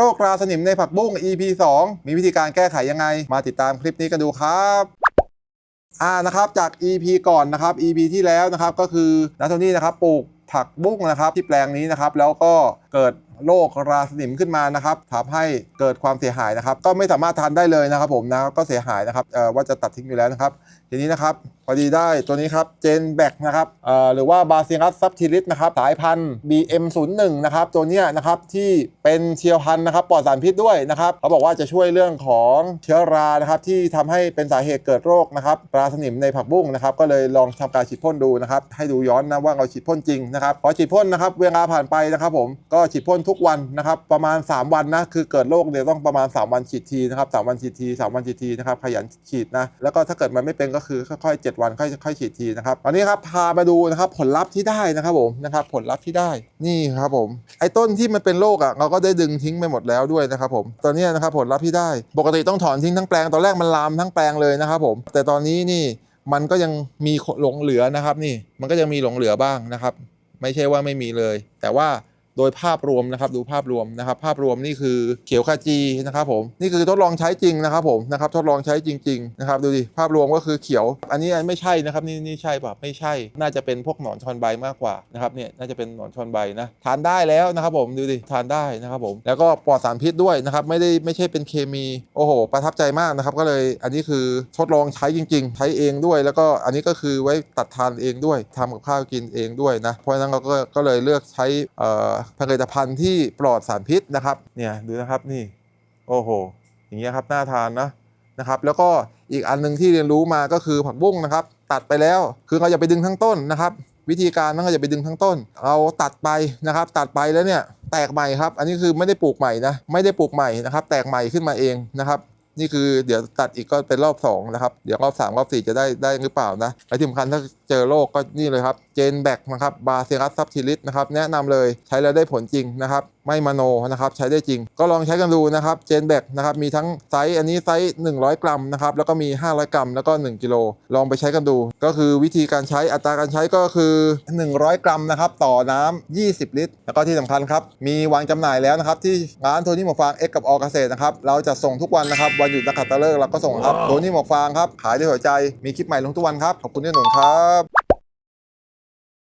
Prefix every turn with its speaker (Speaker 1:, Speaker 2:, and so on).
Speaker 1: โรคราสนิมในผักบุ้ง EP 2 มีวิธีการแก้ไขยังไง มาติดตามคลิปนี้กันดูครับอ่านะครับจาก EP ก่อนนะครับ EP ที่แล้วนะครับก็คือนัทโทนี่นะครับปลูกผักบุ้งนะครับที่แปลงนี้นะครับแล้วก็เกิด โรคราสนิมขึ้นมานะครับทำให้เกิดความเสียหายนะครับ ก็ไม่สามารถทานได้เลยนะครับผมนะก็เสียหายนะครับว่าจะตัดทิ้งอยู่แล้วนะครับ ทีนี้นะครับพอดีได้ตัวนี้ครับเจนแบกนะครับหรือว่าบาซิลัสซับทิลิสนะครับสายพันธุ์ BM01 นะครับตัวเนี้ยนะครับที่เป็นเชียวพันธุ์นะครับปลอดสารพิษด้วยนะครับเขาบอกว่าจะช่วยเรื่องของเชื้อรานะครับที่ทำให้เป็นสาเหตุเกิดโรคนะครับราสนิมในผักบุ้งนะครับก็เลยลองทำการฉีดพ่นดูนะครับให้ดูย้อนนะว่าเราฉีดพ่นจริงนะครับพอฉีดพ่นนะครับเวลาผ่านไปนะครับผมก็ฉีดพ่นทุกวันนะครับประมาณ 3 วันนะคือเกิดโรคเนี่ยต้องประมาณ 3 วันฉีดทีนะครับ3วันฉีดที3วันฉีดทีนะครับขยันฉีดนะแล้วก็ถ้าเกิดมันไม่เป็นก็คือค่อยๆ7วันค่อยค่อยฉีดทีนะครับตอนนี้ครับพามาดูนะครับผลลัพธ์ที่ได้นะครับผมนะครับผลลัพธ์ที่ได้นี่ครับผมไอ้ต้นที่มันเป็นโรคอะเราก็ได้ดึงทิ้งไปหมดแล้วด้วยนะครับผมตอนนี้นะครับผลลัพธ์ที่ได้ ปกติต้องถอนทิ้งทั้งแปลงตอนแรกมันลามทั้งแปลงเลยนะครับผมแต่ตอนนี้นี่มันก็ยังมีหลงเหลือนะครับนี่มันก็ยังมีหลงเหลือบ้างนะครับ ไม่ใช่ว่าไม่มีเลย แต่ว่า โดยภาพรวมนะครับดูภาพรวมนะครับ ภาพรวมนี่คือเขียวขจีนะครับผมนี่คือทดลองใช้จริงนะครับผมนะครับทดลองใช้จริงๆนะครับดูดิภาพรวมก็คือเขียว อันนี้ไม่ใช่นะครับนี่นี่ใช่ป่ะไม่ใช่ น่าจะเป็นพวกหนอนชอนใบมากกว่านะครับเนี่ยน่าจะเป็นหนอนชอนใบนะทานได้แล้วนะครับผมดูดิทานได้นะครับผมแล้วก็ปลอดสารพิษด้วยนะครับไม่ได้ไม่ใช่เป็นเคมีโอ้โห ประทับใจมากนะครับก็เลยอันนี้คือทดลองใช้จริง ๆ ใช้เองด้วย แล้วก็อันนี้ก็คือไว้ตัดทานเองด้วยทำกับข้าวกินเองด้วยนะเพราะฉะนั้นเราก็ก็เลยเลือกใช้ผลิตภัณฑ์ที่ปลอดสารพิษนะครับเนี่ยดูนะครับนี่โอ้โหอย่างเงี้ยครับน่าทานนะนะครับแล้วก็อีกอันหนึงที่เรียนรู้มาก็คือผักบุ้งนะครับ ตัดไปแล้วคือเราอย่าไปดึงทั้งต้นนะครับ วิธีการนั่นก็อย่าไปดึงทั้งต้นเอาตัดไปนะครับ ตัดไปแล้วเนี่ยแตกใหม่ครับ อันนี้คือไม่ได้ปลูกใหม่นะไม่ได้ปลูกใหม่นะครับ แตกใหม่ขึ้นมาเองนะครับนี่คือเดี๋ยวตัดอีกก็เป็นรอบ2นะครับ เดี๋ยวรอบ3รอบ4จะได้ได้หรือเปล่านะและที่สำคัญถ้า เจอโรคก็นี่เลยครับ เจนแบกนะครับบาเซรัสซับทิลิสนะครับแนะนำเลยใช้แล้วได้ผลจริงนะครับไม่มโนนะครับใช้ได้จริง ก็ลองใช้กันดูนะครับเจนแบกนะครับมีทั้งไซส์อันนี้ไซส์ 100 กรัมนะครับแล้วก็มี 500 กรัม แล้วก็ 1 กิโลลองไปใช้กันดู ก็คือวิธีการใช้อัตราการใช้ก็คือ 100 กรัมนะครับต่อน้ำ20 ลิตร แล้วก็ที่สำคัญครับมีวางจำหน่ายแล้วนะครับที่ร้านโทนี่หมวกฟางเอ็กกับออเกษตรนะครับเราจะส่งทุกวันนะครับวันหยุดนักขัตฤกษ์เราก็ส่งครับโทนี่หมวกฟางครับขายด้วยหัวใจมีคลิปใหม่ลงทุกวันครับขอบคุณที่หนุนครับ